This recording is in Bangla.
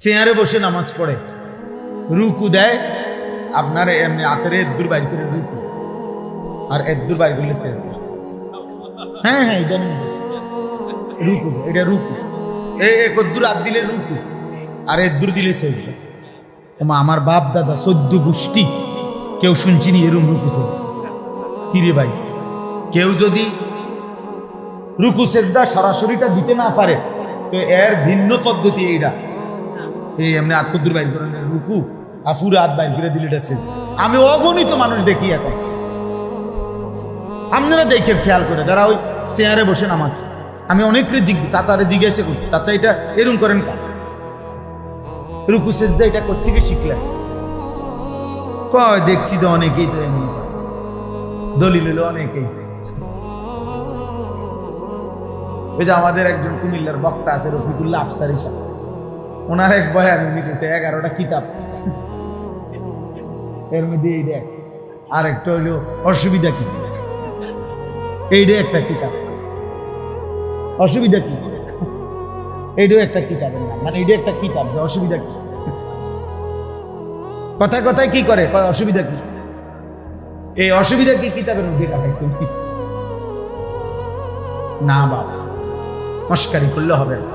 চেয়ারে বসে নামাজ পড়ে। রুকু দেয়, আপনার এমনি হাতের এদ্দুর বাইর করে রুকু। আর এদ্দুর বাইর করলে শেষ হ্যাঁ হ্যাঁ এটা রুকু এটা রুকু। এই একদ্দুর হাত দিলে রুকু, আর এদ্দুর দিলে শেষ ওমা, আমার বাপ, দাদা, চোদ্দ গোষ্ঠী, কেউ শুনছিনি এরম রুকু শেষ কিরে ভাই? কেউ যদি রুকু সেজদা সরাসরিটা দিতে না পারে, তো এর ভিন্ন পদ্ধতি এইটা। এই এমনি আত্মদূর বাইর করে রুকু, আর পুরো হাত বাইর করে দিলে এটা শেষ। আমি অগণিত মানুষ দেখি এখন আপনারা দেখে খেয়াল করে, যারা ওই চেয়ারে বসেন নামাজ আমি জিজ্ঞ চাচারে জিজ্ঞাসা করছি, চাচা, এটা এরম করেন কেন? রুকু সেজদা এটা কোথেকে শিখলে? কয়, দেখছি তো অনেকেই তো এমনি। দলিল হলো অনেকেই ওই যে আমাদের একজন কুমিল্লার বক্তা আছে, রফিকুল্লাহ আফসার হিসাব ওনার এক বয়ান দিয়েছে এগারোটা কিতাব। এর মধ্যে এই দেখ আর একটা হইল অসুবিধা কি? এইটা একটা কিতাব। অসুবিধা কি? এইটাও একটা কিতাবের নাম। মানে এইটা একটা কিতাব যে অসুবিধা কি? কথায় কথায় কি করে? অসুবিধা কি? এই অসুবিধা কি কিতাবের মধ্যে রাখাইছে না বাপ, মস্কারি করলে হবে না।